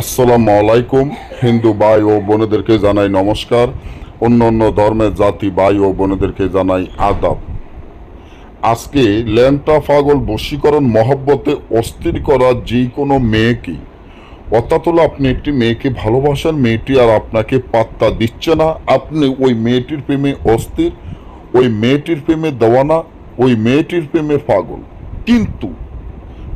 আসসালামু আলাইকুম। হিন্দু ভাই ও বোনেদেরকে জানাই নমস্কার। অন্য অন্য ধর্মের জাতি ভাই ও বোনেদেরকে জানাই আদাব। আজকে ল্যাংটা পাগল বশীকরণ মহব্বতে অস্থির করা যে কোনো মেয়েকে, অর্থাৎ হলো আপনি একটি মেয়েকে ভালোবাসেন, মেয়েটি আর আপনাকে পাত্তা দিচ্ছে না। আপনি ওই মেয়েটির প্রেমে অস্থির, ওই মেয়েটির প্রেমে দেওয়ানা ওই মেয়েটির প্রেমে পাগল। কিন্তু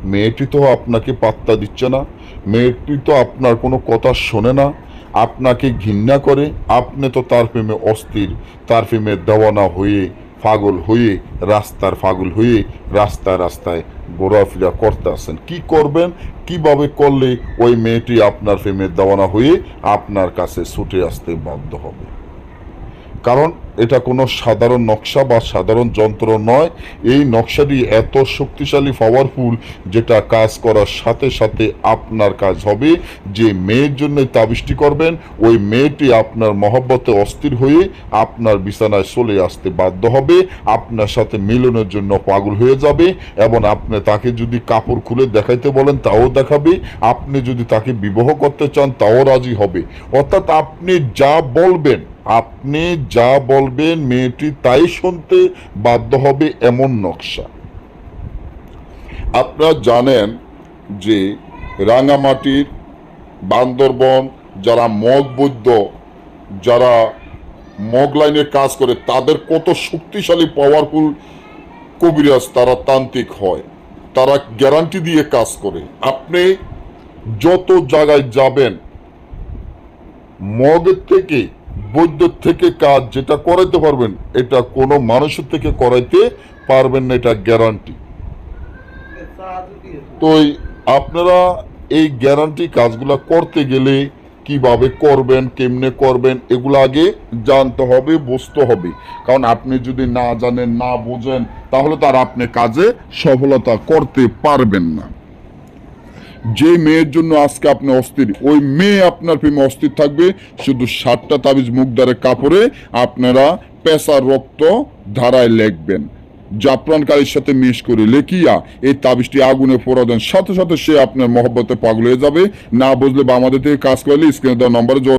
মেয়েটি তো আপনাকে পাত্তা দিচ্ছে না, মেয়েটি তো আপনার কোনো কথা শোনে না, আপনাকে ঘৃণা করে, আপনি তো তার প্রেমে অস্থির, তার প্রেমে দেওয়ানা হয়ে, পাগল হয়ে, রাস্তার পাগল হয়ে রাস্তায় রাস্তায় ঘোরাফেরা করতে আসেন। কি করবেন? কীভাবে করলে ওই মেয়েটি আপনার প্রেমে দেওয়ানা হয়ে আপনার কাছে ছুটে আসতে বাধ্য হবে? কারণ এটা কোনো সাধারণ নকশা বা সাধারণ যন্ত্র নয়। এই নকশাটি এত শক্তিশালী পাওয়ারফুল যেটা কাজ করার সাথে সাথে আপনার কাজ হবে যে মেয়ের জন্য তাবিষ্টি করবেন, ওই মেয়েটি আপনার মহব্বতে অস্থির হয়ে আপনার বিছানায় চলে আসতে বাধ্য হবে, আপনার সাথে মিলনের জন্য পাগল হয়ে যাবে এবং আপনি তাকে যদি কাপড় খুলে দেখাইতে বলেন তাও দেখাবে, আপনি যদি তাকে বিবাহ করতে চান তাও রাজি হবে। অর্থাৎ আপনি যা বলবেন আপনি যা বলবেন মেয়েটি তাই শুনতে বাধ্য হবে এমন নকশা। আপনারা জানেন যে রাঙামাটির বান্দরবন যারা মগ বৈদ্য, যারা মগ লাইনে কাজ করে, তাদের কত শক্তিশালী পাওয়ারফুল কবিরাজ তারা তান্ত্রিক হয়। তারা গ্যারান্টি দিয়ে কাজ করে। আপনি যত জায়গায় যাবেন মগের থেকে বৈদ্যের থেকে কাজ যেটা করাইতে পারবেন, এটা কোনো মানুষের থেকে করাইতে পারবেন না, এটা গ্যারান্টি। তো আপনারা এই গ্যারান্টি কাজগুলো করতে গেলে কীভাবে করবেন, কেমনে করবেন, এগুলো আগে জানতে হবে, বুঝতে হবে। কারণ আপনি যদি না জানেন, না বোঝেন, তাহলে তার আপনি কাজে সফলতা করতে পারবেন না। যে মেয়ের জন্য আজকে আপনি অস্থির, ওই মেয়ে আপনার প্রেমে অস্থির থাকবে, শুধু সাতটা তাবিজ মুখদারের কাপড়ে আপনারা পেশার রক্ত ধারায় লেখবেন। জাফরানকারীর সাথে মিশ করে লেখিয়া এই তাবিজটি আগুনে পোড়া দেন। সাথে সাথে সে আপনার মহব্বতে পাগল হয়ে যাবে। না বুঝলে বা আমাদের থেকে কাজ করলে স্ক্রিনে দেওয়া নম্বরে